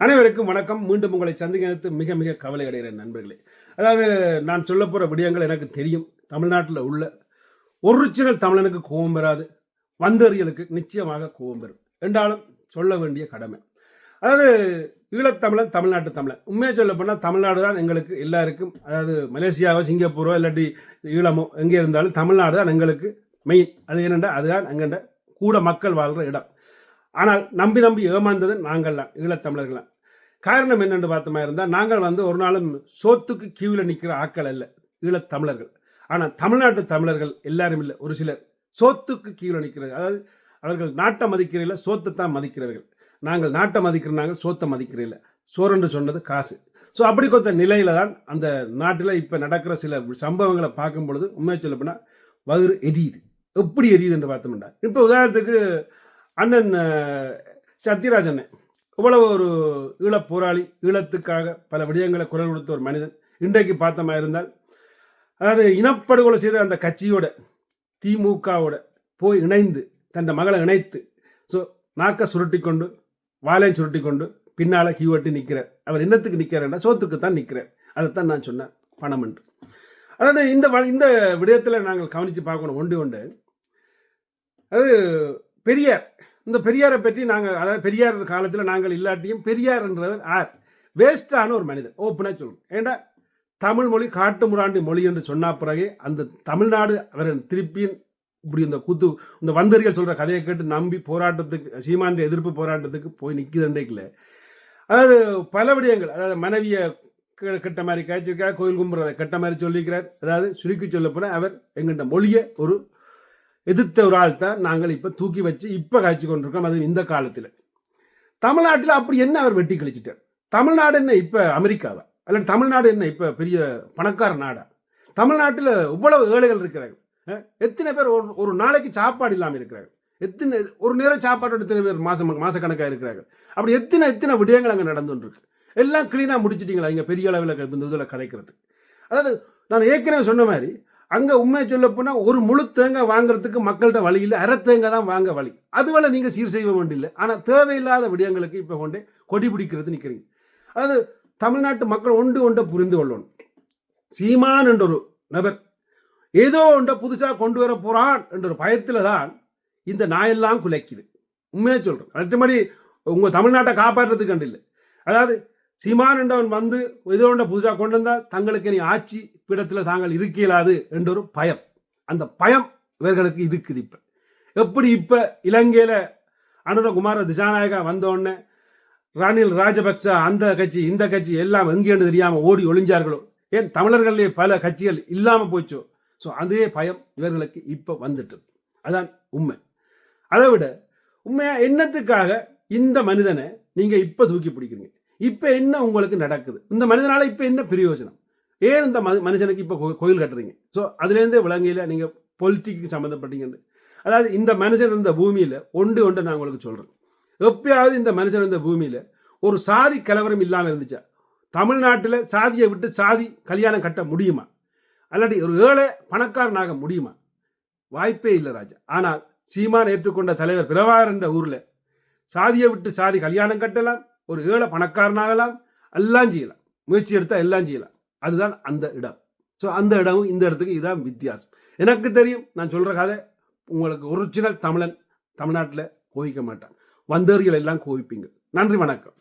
அனைவருக்கும் வணக்கம். மீண்டும் உங்களை சந்திக்கிறது மிக மிக கவலை அடைகிறேன் நண்பர்களே. அதாவது நான் சொல்ல போகிற விடயங்கள் எனக்கு தெரியும். தமிழ்நாட்டில் உள்ள ஒரிஜினல் தமிழனுக்கு கோபம் பெறாது வந்தறியலுக்கு நிச்சயமாக கோபம் பெறும் என்றாலும் சொல்ல வேண்டிய கடமை. அதாவது ஈழத்தமிழன் தமிழ்நாட்டு தமிழன். உண்மையாக சொல்ல போனால் தமிழ்நாடு தான் எங்களுக்கு எல்லாருக்கும் அதாவது மலேசியாவோ சிங்கப்பூரோ இல்லாட்டி ஈழமோ எங்கே இருந்தாலும் தமிழ்நாடு தான் எங்களுக்கு மெயின் அது என்னென்னா அதுதான் எங்கண்ட கூட மக்கள் வாழ்கிற இடம். ஆனால் நம்பி நம்பி ஏமாந்தது நாங்கள் தான் ஈழத்தமிழர்கள்லாம் காரணம் என்னென்று பார்த்தமா இருந்தால் நாங்கள் வந்து ஒரு நாளும் சோத்துக்கு கியூவில் நிற்கிற ஆட்கள் அல்ல ஈழத்தமிழர்கள் ஆனால் தமிழ்நாட்டு தமிழர்கள் எல்லாரும் இல்லை ஒரு சிலர் சோத்துக்கு கீழே நிற்கிறது அதாவது அவர்கள் நாட்டை மதிக்கிறீர்கள் சோத்தை தான் மதிக்கிறவர்கள். நாங்கள் நாட்டை மதிக்கிற நாங்கள் சோத்தை மதிக்கிறதில்ல. சோறென்று சொன்னது காசு. ஸோ அப்படி கொத்த நிலையில தான் அந்த நாட்டில் இப்போ நடக்கிற சில சம்பவங்களை பார்க்கும் பொழுது உண்மையை சொல்லப்போனால் வயிறு எரியுது. எப்படி எரியுது என்று பார்த்தோம்னா இப்போ உதாரணத்துக்கு அண்ணன் சத்யராஜன். இவ்வளவு ஒரு ஈழப் போராளி ஈழத்துக்காக பல விடயங்களை குரல் கொடுத்த ஒரு மனிதன் இன்றைக்கு பார்த்தமா இருந்தால் அதாவது இனப்படுகொலை செய்த அந்த கட்சியோட திமுகவோட போய் இணைந்து தன் மகளை இணைத்து ஸோ நாக்கை சுருட்டி கொண்டு வாழையும் சுருட்டி கொண்டு பின்னால் கீவட்டி நிற்கிறார் அவர் என்னத்துக்கு நிற்கிறார்னா சோத்துக்கு தான் நிற்கிறார் அதைத்தான் நான் சொன்னேன் பணம் என்று. அதாவது இந்த இந்த விடயத்தில் நாங்கள் கவனித்து பார்க்கணும் ஒன்று ஒன்று. அது பெரியார் இந்த பெரியாரை பற்றி நாங்கள் அதாவது பெரியார் காலத்தில் நாங்கள் இல்லாட்டியும் பெரியார்ன்றவர் ஆர்? வேஸ்டான ஒரு மனிதர். ஓப்பனாக சொல்லணும் ஏண்டா? தமிழ் மொழி காட்டு முராண்டி மொழி என்று சொன்ன பிறகு அந்த தமிழ்நாடு அவர் திருப்பியும் இப்படி இந்த குத்து இந்த வந்தறிகள் சொல்கிற கதையை கேட்டு நம்பி போராட்டத்துக்கு சீமான் எதிர்ப்பு போராட்டத்துக்கு போய் நிற்கிதுன்றேக்கில் அதாவது பல விடயங்கள் அதாவது மனைவியை கெ- கெட்ட மாதிரி காய்ச்சிருக்கார் கோயில் கும்புறதை கெட்ட மாதிரி சொல்லியிருக்கிறார் அதாவது சுருக்கி சொல்ல அவர் எங்கள்கிட்ட மொழியை ஒரு எதிர்த்த ஒரு ஆள் தான் நாங்கள் இப்போ தூக்கி வச்சு இப்போ காய்ச்சி கொண்டிருக்கோம். அது இந்த காலத்தில். தமிழ்நாட்டில் அப்படி என்ன அவர் வெட்டி கழிச்சிட்டார்? தமிழ்நாடு என்ன இப்போ அமெரிக்காவா? அல்லது தமிழ்நாடு என்ன இப்போ பெரிய பணக்கார நாடா? தமிழ்நாட்டில் இவ்வளவு ஏழைகள் இருக்கிறார்கள். எத்தனை பேர் ஒரு ஒரு நாளைக்கு சாப்பாடு இல்லாமல் இருக்கிறார்கள்? எத்தனை ஒரு நேரம் சாப்பாட்டோட எத்தனை பேர் மாதம் மாதக்கணக்காக இருக்கிறார்கள்? அப்படி எத்தனை எத்தனை விடயங்கள் அங்கே நடந்துருக்கு எல்லாம் க்ளீனாக முடிச்சிட்டிங்களா? இங்கே பெரிய அளவில் இந்த இதில் கலைக்கிறது. அதாவது நான் ஏற்கனவே சொன்ன மாதிரி அங்கே உண்மையை சொல்ல போனால் ஒரு முழு தேங்காய் வாங்குறதுக்கு மக்கள்கிட்ட வழி இல்லை. அரை தேங்காய் தான் வாங்க வழி. அதுவரை நீங்கள் சீர் செய்ய வேண்டியில்லை ஆனால் தேவையில்லாத விடயங்களுக்கு இப்போ கொண்டு கொடி பிடிக்கிறது நிற்கிறீங்க அதாவது தமிழ்நாட்டு மக்கள் ஒன்று ஒன்றை புரிந்து கொள்ளணும். சீமான் என்ற ஒரு நபர் ஏதோ ஒன்றை புதுசாக கொண்டு வர போகிறான் என்ற ஒரு பயத்தில் தான் இந்த நாயெல்லாம் குலைக்குது. உண்மையாக சொல்கிறேன் மற்றபடி உங்கள் தமிழ்நாட்டை காப்பாற்றுறதுக்கு கண்டு இல்லை அதாவது சீமான் என்றவன் வந்து ஏதோ ஒன்றை புதுசாக கொண்டு வந்தால் தங்களுக்கு நீ ஆட்சி இடத்துல தாங்கள் இருக்க இயலாது என்ற ஒரு பயம். அந்த பயம் இவர்களுக்கு இருக்குது இப்போ. எப்படி இப்போ இலங்கையில் அனுரகுமார திசாநாயகா வந்த உடனே ரணில் ராஜபக்ச அந்த கட்சி இந்த கட்சி எல்லாம் எங்கேன்னு தெரியாமல் ஓடி ஒளிஞ்சார்களோ? ஏன் தமிழர்களே பல கட்சிகள் இல்லாமல் போச்சோ? ஸோ அதே பயம் இவர்களுக்கு இப்போ வந்துட்டு அதான் உண்மை. அதை விட உண்மையாக என்னத்துக்காக இந்த மனிதனை நீங்கள் இப்போ தூக்கி பிடிக்கிறீங்க? இப்போ என்ன உங்களுக்கு நடக்குது? இந்த மனிதனால் இப்போ என்ன பிரயோஜனம்? ஏன் இந்த மனுஷனுக்கு இப்போ கோயில் கட்டுறீங்க? ஸோ அதுலேருந்தே விளங்கையில் நீங்கள் பொலிட்டிக்கு சம்மந்தப்பட்டீங்கன்னு அதாவது இந்த மனுஷன் இருந்த பூமியில் ஒன்று ஒன்று நான் உங்களுக்கு சொல்கிறேன் எப்பயாவது இந்த மனுஷன் இருந்த பூமியில் ஒரு சாதி கலவரம் இல்லாமல் இருந்துச்சா? தமிழ்நாட்டில் சாதியை விட்டு சாதி கல்யாணம் கட்ட முடியுமா? அல்லாட்டி ஒரு ஏழை பணக்காரனாக முடியுமா? வாய்ப்பே இல்லை ராஜா. ஆனால் சீமான் ஏற்றுக்கொண்ட தலைவர் பிரபாகர் என்ற ஊரில் சாதியை விட்டு சாதி கல்யாணம் கட்டலாம் ஒரு ஏழை பணக்காரனாகலாம் எல்லாம் செய்யலாம். முயற்சி எடுத்தால் எல்லாம் செய்யலாம். அதுதான் அந்த இடம். ஸோ அந்த இடமும் இந்த இடத்துக்கு இதுதான் வித்தியாசம். எனக்கு தெரியும் நான் சொல்கிற கதை உங்களுக்கு ஒரிஜினல் தமிழன் தமிழ்நாட்டில் கோவிக்க மாட்டான். வந்தவர்கள் எல்லாம் கோவிப்பீங்க. நன்றி வணக்கம்.